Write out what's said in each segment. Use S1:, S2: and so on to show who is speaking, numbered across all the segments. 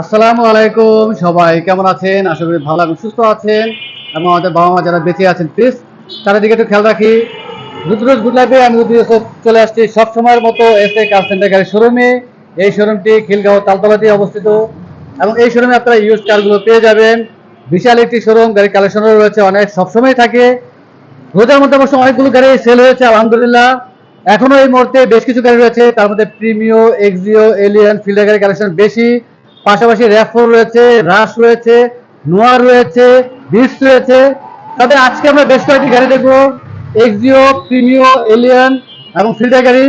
S1: আসসালামু আলাইকুম, সবাই কেমন আছেন? আশা করি ভালো এবং সুস্থ আছেন। এবং আমাদের বাবা মা যারা বেঁচে আছেন প্লিজ তাদের দিকে একটু খেয়াল রাখি। রুদ্র গুড লাইফে আমি চলে আসছি সব সময়ের মতো এস এ কার সেন্টার গাড়ির শোরুমে এই শোরুমটি খিলগাঁও তালতলাতে অবস্থিত। এবং এই শোরুমে আপনারা ইউজ কারগুলো পেয়ে যাবেন। বিশাল একটি শোরুম গাড়ির কালেকশনও রয়েছে, অনেক সবসময় থাকে। রোজার মধ্যে অবশ্য অনেকগুলো গাড়ি সেল হয়েছে, আলহামদুলিল্লাহ। এখনও এই মুহূর্তে বেশ কিছু গাড়ি রয়েছে, তার মধ্যে প্রিমিও এক্সিও এলিয়ান ফিল্ডার গাড়ি কালেকশন বেশি। পাশাপাশি র্যাফোর রয়েছে রাশ রয়েছে নোয়া রয়েছে বিটস রয়েছে। তবে আজকে আমরা বেশ কয়েকটি গাড়ি দেখব। এক্সিও প্রিমিও এলিয়ান এবং ফিল্ডার গাড়ি।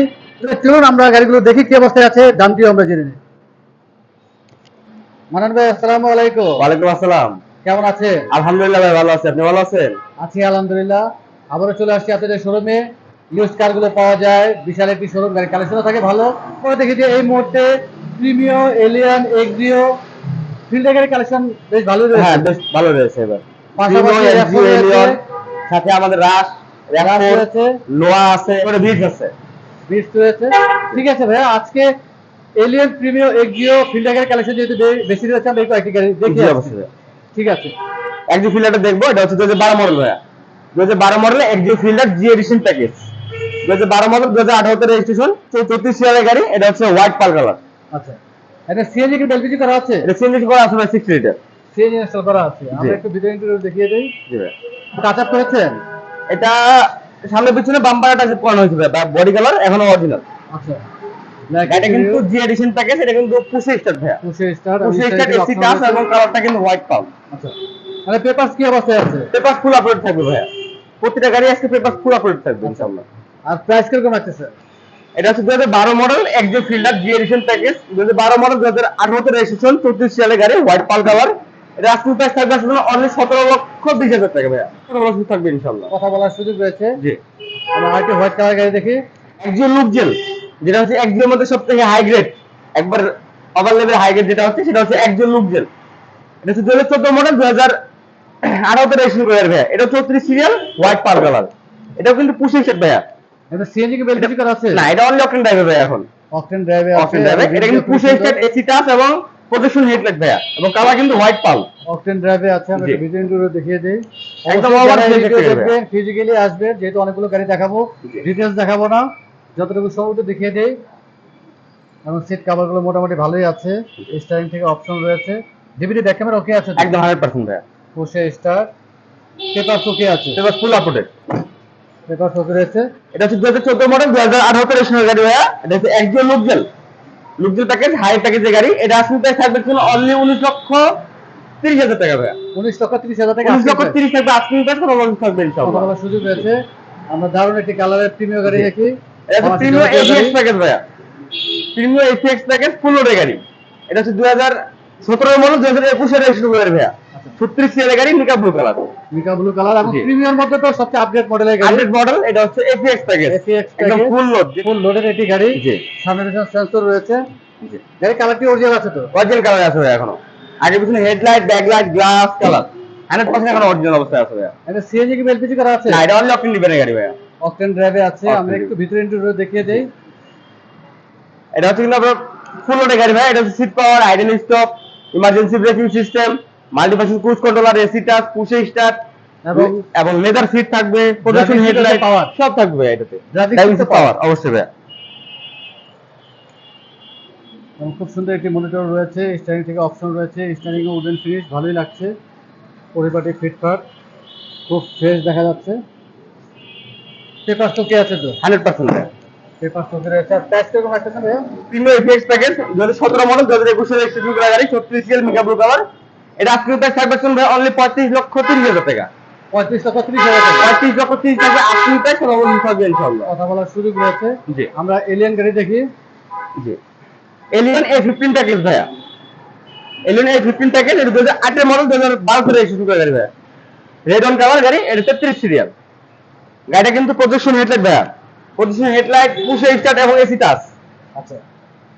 S1: চলুন আমরা গাড়িগুলো দেখি কি অবস্থায় আছে দামটিও আমরা জেনে নিই। মানান ভাই আসসালামু আলাইকুম।
S2: ওয়ালাইকুম আসসালাম।
S1: কেমন আছে
S2: আলহামদুলিল্লাহ ভাই ভালো আছি। আপনি ভালো আছেন?
S1: আছি আলহামদুলিল্লাহ। আবারও চলে আসছি আপনাদের শোরুমে ইউজ কারগুলো পাওয়া যায় বিশাল একটি শোরুম গাড়ি কালেকশনও থাকে ভালো। পরে দেখি যে এই মুহূর্তে প্রিমিও এলিয়ান এক্সিও ফিল্ডের গাড়ি কালেকশন বেশ ভালো
S2: হ্যাঁ
S1: রয়েছে
S2: বেশ ভালো রয়েছে এবার।
S1: পাশাপাশি
S2: Elion, সাথে আমাদের রাশ
S1: রাশ রয়েছে।
S2: লোয়া আছে এবারে বিট আছে।
S1: রয়েছে। ঠিক আছে ভাইয়া আজকে এলিয়ান ফিল্ডের গাড়ি কালেকশন যেহেতু বেশি রয়েছে আমরা কয়েকটি গাড়ি দেখি। ঠিক আছে।
S2: একজন ফিল্ডারটা দেখব এটা হচ্ছে দু হাজার বারো মডেল ভাইয়া। দু হাজার বারো মডেল একজন ফিল্ডার জি এডিশন প্যাকেজ দু হাজার বারো মডেল দু হাজার আঠারোতে রেজিস্ট্রেশন চৌত্রিশ সিয়ারের গাড়ি এটা হচ্ছে হোয়াইট পাল কালার
S1: আচ্ছা। এটা সিএনজি কি এলপিজি করা আছে
S2: এটা সিএনজি করা আছে ভাই সিক্স লিটার
S1: সিএনজি ইনস্টল করা আছে। আমরা একটু ভিডিও ইন্টারভিউ দেখিয়ে দেই।
S2: জি ভাই।
S1: টাচ করেছেন?
S2: এটা সামনে পিছনে বাম্পারটা করানো হয়েছে ভাই বডি কালার এখনও অরিজিনাল
S1: আচ্ছা।
S2: এটা কিন্তু জি এডিশন প্যাকেজ এটা কিন্তু পুষে স্টার ভাইয়া।
S1: পুষে স্টার
S2: পুষে স্টার এসি টাচ এবং কালারটা কিন্তু হোয়াইট পাল
S1: আচ্ছা। মানে পেপারস কি অবস্থায় আছে?
S2: ফুল আপলোড থাকবে প্রতিটা গাড়ি আজকে পেপার ফুল আপলোড থাকবে ইনশাআল্লাহ।
S1: আর প্রাইস কীরকম আছে স্যার
S2: এটা হচ্ছে দু হাজার বারো মডেল একজন ফিল্ডার জি এডিশন প্যাকেজ দু হাজার বারো মডেল দু হাজার আঠারোতে রেজিস্ট্রেশন চৌত্রিশ সালের গাড়ি হোয়াইট পাল কালার এটা আজকে প্রাইস থাকবে আসলে অনলি সতেরো লক্ষ বিশ হাজার টাকা ভাইয়া। সতেরো লক্ষ থাকবে ইনশাআল্লাহ।
S1: কথা বলার সুযোগ রয়েছে।
S2: জি।
S1: আমরা আরেকটি হোয়াইট কালার গাড়ি দেখি।
S2: একজন লুক জেল যেটা হচ্ছে একজনের মধ্যে সব থেকে হাই গ্রেড একবার ওভার লেভেল হাই গ্রেড যেটা হচ্ছে সেটা হচ্ছে একজন লুক জেল এটা হচ্ছে দু হাজার চোদ্দ মডেল দু হাজার আঠারোতে রেজিস্ট্রেশন করে ভাইয়া। এটা চৌত্রিশ সিরিয়াল হোয়াইট পাল কালার এটাও কিন্তু পুষিং সেট ভাইয়া।
S1: এটা সিএনজি কি এলপিজি করা আছে?
S2: না এটা অনলি অকটেন ড্রাইভার ভাইয়া এখন।
S1: অকটেন ড্রাইভে আছে
S2: অকটেন ড্রাইভার এটা কিন্তু সেট এসি টাচ এবং প্রোটেকশন হেডলাইট ভাইয়া। এবং কালার কিন্তু হোয়াইট পাল
S1: অকটেন ড্রাইভে আছে। ভিডিও ইন্টারভিউ দেখিয়ে দেই।
S2: একদম গাড়ি
S1: দেখবেন ফিজিক্যালি আসবেন যেহেতু অনেকগুলো গাড়ি দেখাবো
S2: জি।
S1: ডিটেলস দেখাবো না। যতটুকু সম্ভব দেখিয়ে দেই। এবং সিট কভারগুলো মোটামুটি ভালোই আছে। স্টারিং থেকে অপশন রয়েছে। ডিভিডি ব্যাক ক্যামেরা ওকে আছে
S2: একদম হান্ড্রেড পার্সেন্ট ভাইয়া।
S1: পুষে স্টার পেপার ওকে আছে।
S2: এবার ফুল আপডেট
S1: পেপার রয়েছে
S2: এটা হচ্ছে মডেল দু হাজার আঠারোতে রেজিস্ট্রেশন গাড়ি ভাইয়া। এটা হচ্ছে একজন লুকজেল লুকজেল প্যাকেজ হাই প্যাকেজের গাড়ি। এটা আসলে প্রাইস থাকবে ছিল অনলি উনিশ লক্ষ তিরিশ হাজার টাকা ভাইয়া।
S1: উনিশ লক্ষ তিরিশ হাজার টাকা
S2: উনিশ লক্ষ তিরিশ থাকবে আজকে প্রাইস কোনো লঞ্চ থাকবে ইনশাআল্লাহ।
S1: বলার সুযোগ রয়েছে। আমরা দারুণ একটি কালারের গাড়ি
S2: জি।
S1: দেখি।
S2: এটা হচ্ছে প্রিমিয়াম এসিএক্স প্যাকেজ ভাইয়া। প্রিমিয়াম এসিএক্স প্যাকেজ ফুল লোডের গাড়ি। এটা হচ্ছে দুই হাজার সতেরো মডেল দুই হাজার একুশে গাড়ি ভাইয়া। ছত্রিশ গাড়ি mica blue colour
S1: mica blue colour এবং প্রিমিয়ার মধ্যে তো সবচেয়ে আপডেট মডেলের গাড়ি।
S2: আপডেট মডেল এটা হচ্ছে এসিএক্স প্যাকেজ
S1: ACX
S2: একদম ফুল লোড
S1: ফুল লোডের একটি গাড়ি।
S2: জি।
S1: সামনে পিছনে সেন্সর রয়েছে।
S2: জি।
S1: গাড়ি কালারটি অরিজিনাল আছে তো?
S2: অরিজিনাল কালার আছে এখনও। আগে পিছনে headlight backlight glass colour hundred percent এখন অরিজিনাল অবস্থায় আছে ভাইয়া।
S1: এটা সিএনজি কি এলপিজি করা আছে?
S2: না এটা অনলি অকটেন ডিপেন্ডের গাড়ি ভাইয়া।
S1: অকটেন ড্রাইভে আছে। আমরা একটু ভিতরে ইন্টারভিউ দেখিয়ে দেই।
S2: এটা হচ্ছে কিন্তু আপনার ফুল লোডের গাড়ি ভাই এটা হচ্ছে seat power idle stop emergency braking system multifunction cruise controller AC touch পুশে start এবং লেদার সিট থাকবে প্রোটেকশন হেডলাইট
S1: আছে
S2: সব থাকবে এটাতে। ড্রাইভিং পাওয়ার অবশ্যই
S1: এবং খুব সুন্দর একটি মনিটর রয়েছে স্টারিং থেকে অপশন রয়েছে স্টারিং ও উডেন ফিনিশ ভালোই লাগছে। পরিপাটি ফিটফাট খুব ফ্রেশ দেখা যাচ্ছে। পেপার স্টকে আছে তো?
S2: হান্ড্রেড পার্সেন্ট
S1: পেপার স্টকে রয়েছে। আর প্রাইস কীরকম না ভাইয়া?
S2: প্রিমিয়াম এফএক্স প্যাকেজ দু হাজার সতেরো মডেল দু হাজার একুশে রেজিস্ট্রেশন করা গাড়ি ছত্রিশ মেকআপ ব্লু কালার এটা আজকে প্রাইস থাকবে শুনুন ভাই অনলি পঁয়ত্রিশ লক্ষ তিরিশ হাজার টাকা।
S1: পঁয়ত্রিশ লক্ষ ত্রিশ হাজার টাকা।
S2: পঁয়ত্রিশ লক্ষ তিরিশ থাকবে আজকে প্রাইস কোনো থাকবে ইনশাল্লাহ
S1: কথা বলার সুযোগ রয়েছে।
S2: জি।
S1: আমরা এলিয়ান গাড়ি দেখি।
S2: জি। এলিয়ন এ ফিফটিন প্যাকেজ ভাইয়া। এলিয়ন এ ফিফটিন প্যাকেজ এটা দু হাজার আটের মডেল দু হাজার বারো রেজিস্ট্রেশন করা গাড়ি ভাইয়া। রেড অন কালার গাড়ি এটা তেত্রিশ সিরিয়াল গাড়িটা কিন্তু প্রদর্শন হেডলাইট ভাইয়া। প্রদর্শন হেডলাইট পুষে স্টার্ট এবং এসি টাচ
S1: আচ্ছা।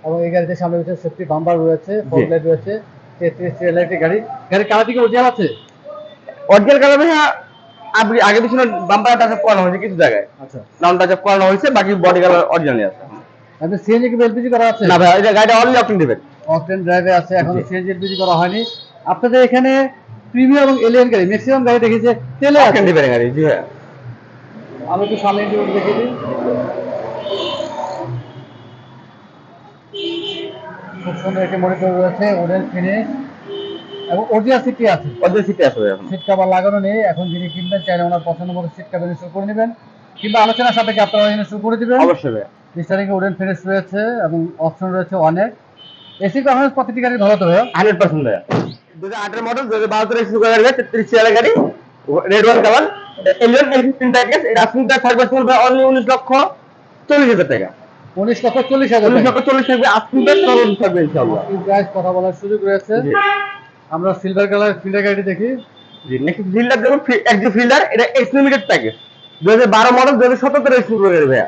S1: এবং এই গাড়িতে সামনে পিছনে সেফটি বাম্পার রয়েছে লাইট রয়েছে। আছে
S2: আগে বাম্পার করানো হয়েছে
S1: আচ্ছা
S2: করানো হয়েছে বডি অরিজিনাল আছে
S1: সিএনজি করা আছে আছে করা হয়নি আপনাদের এখানে এলিয়ান গাড়ি ম্যাক্সিমাম গাড়ি দেখেছে
S2: গাড়ি
S1: আমি একটু সামনে দিয়ে দেখে দিই খুব সুন্দর একটি মনিটর রয়েছে ওডেন ফিনিশ এবং অরিজিনাল সিটটি আছে
S2: ওদের সিটে আসবে এখন
S1: সিট কাভার লাগানো নেই এখন যিনি কিনবেন চাইলে ওনার পছন্দ মতো সিট কাভার ইনস্টল করে নেবেন কিংবা আলোচনার সাপেক্ষে আপনারা ইনস্টল করে দিবেন
S2: অবশ্যই
S1: স্টারিং উডেন ফিনিশ রয়েছে এবং অপশন রয়েছে অনেক এসি পারফরমেন্স প্রতিটি গাড়ি ভালো তো
S2: হান্ড্রেড পার্সেন্ট ভাইয়া দু হাজার আটের মডেল দু হাজার বাহাত্তর এসি গাড়ি তেত্রিশ সিয়ারের গাড়ি red wine colour Allion L fifteen package এটা আসুন তার থাকবে ভাই অনলি উনিশ লক্ষ চল্লিশ হাজার টাকা
S1: উনিশ লক্ষ চল্লিশ হাজার
S2: উনিশ লক্ষ চল্লিশ চলন থাকবে
S1: প্রাইস কথা বলার সুযোগ রয়েছে। আমরা সিলভার কালার ফিল্ডার গাড়ি দেখি।
S2: নেক্সট ফিল্ডার দেখুন একজন ফিল্ডার এটা এক্স লিমিটেড প্যাকেজ দু হাজার বারো মডেল দু হাজার সতেরো ভাইয়া।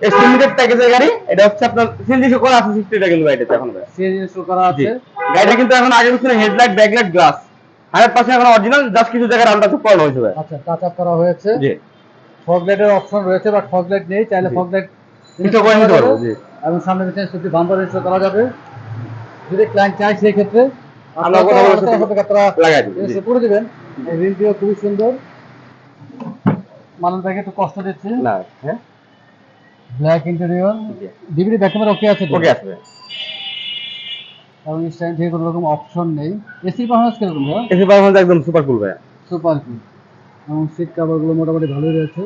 S2: এক্স লিমিটেড প্যাকেজের গাড়ি এটা হচ্ছে আপনার সিএনজি করে আছে সিক্সটিটা কিন্তু গাড়িটা এখন
S1: সিএনজি করা আছে।
S2: গাড়িটা কিন্তু এখন আগে পিছনে headlight backlight glass hundred percent এখন অরিজিনাল জাস্ট কিছু জায়গায় হয়েছে
S1: আচ্ছা টাচ আপ করা হয়েছে।
S2: জি।
S1: ফগ লাইটের অপশন রয়েছে বাট ফগ লাইট নেই। চাইলে। ফগ লাইট
S2: ইনস্টল করে নিতে পারব জি
S1: এবং সামনে বাম্পার ইনস্টল করা যাবে। যদি ক্লায়েন্ট চায় সেই ক্ষেত্রে
S2: আমরা কথা বলে
S1: আলোচনা আপনারা
S2: লাগাই দিবো
S1: করে দিবেন। এই রিলটিও খুবই সুন্দর। মানুষ ভাইকে একটু কষ্ট দিচ্ছে।
S2: না। হ্যাঁ?
S1: Black interior DVD back camera okay আছে
S2: ওকে আসবে
S1: এবং স্ট্যান্ড থেকে কোনো রকম অপশন নেই। এসি পারফরমেন্স কীরকম ভাইয়া?
S2: এসি পারফরমেন্স একদম সুপার কুল ভাই
S1: সুপার কি এবং সিট কাভারগুলো মোটামুটি ভালোই রয়েছে।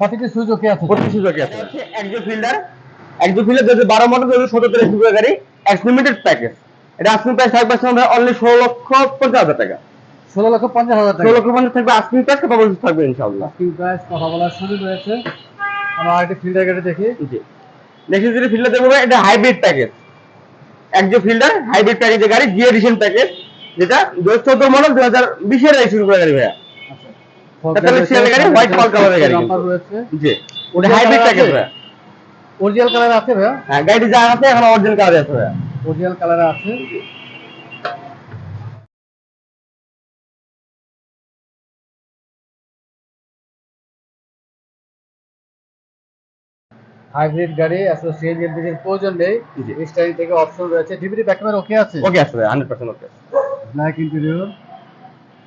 S1: প্রতিটি ওকে আছে?
S2: পঁচিশ সুযোগে আছে। একজন ফিল্ডার একজন ফিল্ডার যদি বারো মডেল যদি সতেরো করে গাড়ি এক্স লিমিটেড প্যাকেজ এটা আসলে প্রাইস থাকবে ভাই অনলি ষোলো লক্ষ পঞ্চাশ হাজার টাকা।
S1: ষোলো লক্ষ পঞ্চাশ হাজার টাকা।
S2: ষোলো লক্ষ পঞ্চাশ থাকবে আসলে প্রাইস কথা বলতে থাকবে ইনশাআল্লাহ।
S1: আস্কিং প্রাইস কথা বলার সুযোগ রয়েছে। আমরা আরেকটি ফিল্ডার গাড়ি দেখি।
S2: জি। নেক্সট যেটা ফিল্ডার দেখব এটা হাইব্রিড প্যাকেজ একজন ফিল্ডার হাইব্রিড প্যাকেজের গাড়ি জি এডিশন প্যাকেজ যেটা দু হাজার চোদ্দ মডেল দু হাজার বিশের রেজিস্ট্রি করে গাড়ি ভাইয়া। গাড়ি, গাড়ি
S1: রয়েছে।
S2: জি ওটা হাইব্রিড
S1: colour
S2: ভাইয়া
S1: অরিজিনাল কালার আছে ভাইয়া।
S2: হ্যাঁ গাড়িটি যা আছে এখন অরিজিনাল কালার আছে ভাইয়া।
S1: অরিজিনাল কালার আছে। হাইব্রিড গাড়ি আসলে সিএনজি এলপিজির প্রয়োজন নেই। স্টাইল থেকে অপশন রয়েছে। ডিভিডি ব্যাক ক্যামেরা ওকে আছে?
S2: ওকে আছে ভাইয়া hundred percent okay
S1: black interior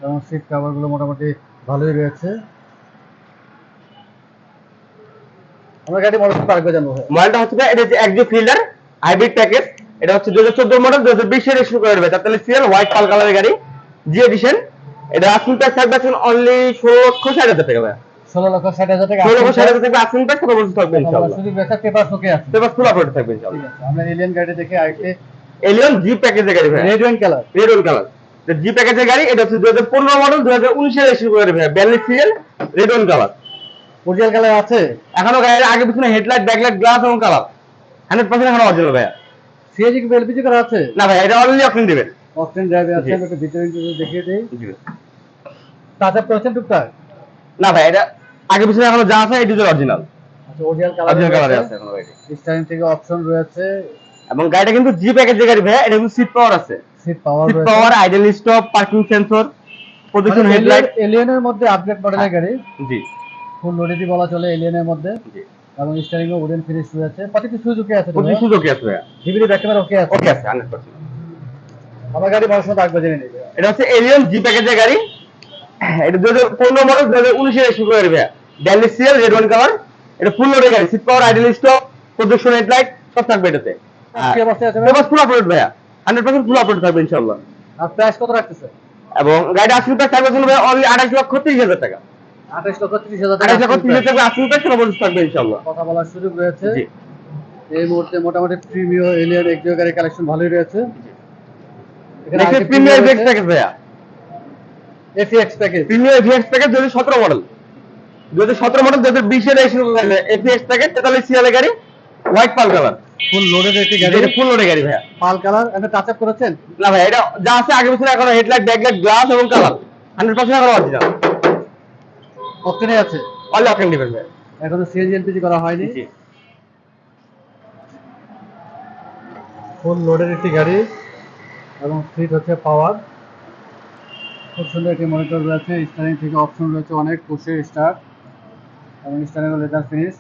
S1: এবং সিট কাভারগুলো মোটামুটি ভালোই রয়েছে। আমরা গাড়ি মডেল পার্কে জানব
S2: মডেলটা হচ্ছে এটা হচ্ছে একজন ফিল্ডার হাইব্রিড প্যাকেজ এটা হচ্ছে দু হাজার চোদ্দ মডেল দু হাজার বিশের রেজিস্ট্রি করে তাহলে সিএল হোয়াইট কাল কালারের গাড়ি জি এডিশন এটা আসুন প্রাইস থাকবে এখন অনলি ষোলো লক্ষ ষাট হাজার টাকা ভাইয়া।
S1: ষোলো লক্ষ ষাট হাজার টাকা
S2: ষোলো লক্ষ ষাট হাজার টাকা আসুন প্রাইস থাকবে ইনশাআল্লাহ?
S1: রয়েছে পেপার ওকে আছে।
S2: এবার ফুল আপলোড থাকবে ইনশাআল্লাহ।
S1: আমরা এলিয়ান গাড়ি দেখে আরেকটি
S2: এলিয়ন জি প্যাকেজের গাড়ি ভাইয়া।
S1: Red wine colour
S2: red wine colour G প্যাকেজের গাড়ি এটা হচ্ছে হাজার পনেরো মডেল হাজার উনিশের ভাইয়া CL red wine colour
S1: original colour আছে?
S2: এখনও গাড়ির আগে পিছনে হেডলাইট ব্যাকলাইট গ্লাস এবং কালার হান্ড্রেড পার্সেন্ট এখন অরিজিনাল ভাইয়া।
S1: সিএজি কি এলপিজি করা আছে?
S2: না ভাই এটা দেবেন।
S1: অকটেন ড্রাইভে আছে। একটু ভিতরে দেখিয়ে দিই। টাচ টুকটাক
S2: না ভাই এটা আগে পিছনে এখনও যা আছে এটি অরিজিনাল
S1: আচ্ছা অরিজিনাল
S2: অরিজিনাল কালার আছে। এখনও গাড়ি
S1: স্টাইল থেকে অপশন রয়েছে।
S2: এবং গাড়িটা কিন্তু জি প্যাকেজের গাড়ি ভাই এটা কিন্তু সিট পাওয়ার আছে।
S1: Seat power
S2: seat power idle stop parking sensor প্রদূষণ headlight
S1: এলিয়নের মধ্যে আপডেট মডেলের গাড়ি।
S2: জি।
S1: ফুল লোডেডি বলা চলে এলিয়নের মধ্যে।
S2: জি।
S1: এবং স্টারিং এ উডেন ফিনিশ ওকে আছে
S2: প্রচুর সুযোগই আছে
S1: ব্যাক ক্যামেরা ওকে আছে।
S2: ওকে আছে হান্ড্রেড পার্সেন্ট
S1: আমার গাড়ি মতো আগে জেনে নেবে
S2: এটা হচ্ছে এলিয়ন জি প্যাকেজের গাড়ি। এটা দু হাজার পনেরো মডেল দু হাজার উনিশে রেজিস্ট্রি করে ভাইয়া। ড্যালি সিএল রেড ওয়ান কালার এটা ফুল লোডের গাড়ি। সিট পাওয়ার আইডেল স্টপ প্রদূষণ হেডলাইট সব থাকবে এটাতে।
S1: কি অবস্থায় আছে?
S2: পেপার ভাইয়া। হান্ড্রেড পার্সেন্ট ফুল আপলোড থাকবে ইনশাল্লাহ
S1: আর প্রাইস কত রাখতেছে?
S2: এবং গাড়িটা আসলে প্রায় থাকবে শুনবে অনলি আঠাশ লক্ষ তিরিশ হাজার টাকা।
S1: আঠাশ লক্ষ ত্রিশ হাজার
S2: আঠাশ লক্ষ তিরিশ হাজার টাকা প্রায় সেটা থাকবে ইনশাল্লাহ
S1: কথা বলার সুযোগ রয়েছে। এই মুহূর্তে মোটামুটি প্রিমিয়ার এলিয়ন এক্সিও গাড়ির কালেকশন ভালোই রয়েছে।
S2: নেক্সট প্রিমিয়ার ভিএক্স প্যাকেজ ভাইয়া।
S1: এফিএক্স প্যাকেজ
S2: প্রিমিয়ার ভিএক্স প্যাকেজ দু হাজার সতেরো মডেল দু হাজার সতেরো মডেল দু হাজার বিশের এফিএক্স প্যাকেজ তেতাল্লিশ সিয়ালের গাড়ি। White pearl colour
S1: full loaded একটি গাড়ি।
S2: এটা ফুল লোডের গাড়ি ভাইয়া।
S1: পাল কালার এটা টাচ আপ করেছেন?
S2: না ভাই এটা যা আছে আগে পিছনে এখন হেডলাইট ব্যাকলাইট গ্লাস এবং কালার হান্ড্রেড পার্সেন্ট এখন অরিজিনাল
S1: অপশনে আছে।
S2: অল অপশন দিবেন ভাই
S1: এখনও সিএনজি এলপিজি করা হয়নি।
S2: জি
S1: ফুল লোডের একটি গাড়ি এবং সিট হচ্ছে পাওয়ার খুব সুন্দর একটি মনিটর রয়েছে স্টারিং থেকে অপশন রয়েছে অনেক পুষে স্টার এবং steering leather finish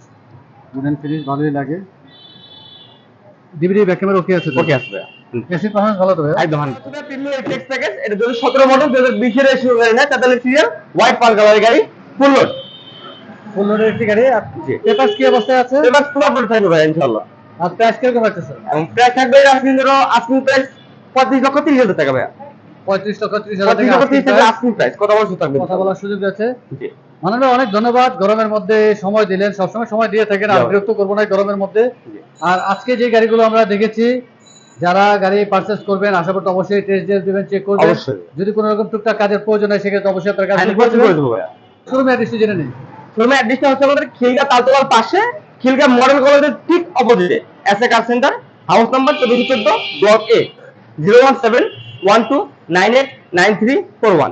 S1: wooden finish ভালোই লাগে। ডিভিডি ব্যাক ক্যামেরা ওকে আছে
S2: ওকে আসবে
S1: এসি পারফরম্যান্স ভালো তো ভাই
S2: একদম প্রিমিয়ার ফ্লেক্স প্যাকেজ এটা 2017 মডেল 2020 এর শুরু গাড়ি না তাদের সিরিয়াল হোয়াইট পাল কালারের গাড়ি ফুল লোড
S1: ফুল লোডের একটি গাড়ি
S2: জি।
S1: পেপারস কি অবস্থায় আছে?
S2: এবার পুরো আপডেট থাকবে ভাই ইনশাআল্লাহ।
S1: আর প্রাইস কীরকম রাখতেছে
S2: এবং প্রাইস থাকবে আসমিন ধরো আসমিন প্রাইস 35 লক্ষ 30 হাজার টাকা ভাই
S1: পঁয়ত্রিশ ত্রিশ হাজার
S2: 35 লক্ষ 30
S1: টাকা
S2: টাকা আসমিন প্রাইস কথা বলছো থাকবে।
S1: কথা বলার সুযোগ আছে?
S2: জি।
S1: মাননীয় অনেক ধন্যবাদ। গরমের মধ্যে সময় দিলেন। সবসময় সময় দিয়ে থাকেন। আর বিরক্ত করব না গরমের মধ্যে। আর আজকে যে গাড়িগুলো আমরা দেখেছি যারা গাড়ি পারচেস করবেন আশা করতে অবশ্যই টেস্ট ড্রাইভ দিবেন চেক করবেন। যদি কোনো রকম টুকটাক কাজের প্রয়োজন হয় সেক্ষেত্রে অবশ্যই আপনার কাছে
S2: 100% করে দেবো ভাই
S1: শোরুমে অ্যাড্রেসটি জেনে নিন।
S2: শোরুমের অ্যাড্রেসটা হচ্ছে আমাদের খিলগা তালতলার পাশে খিলগা মডেল কলেজের ঠিক অপোজিটে। S A car centre house number চোদ্দশো চোদ্দ block A zero one seven one two nine eight nine three four one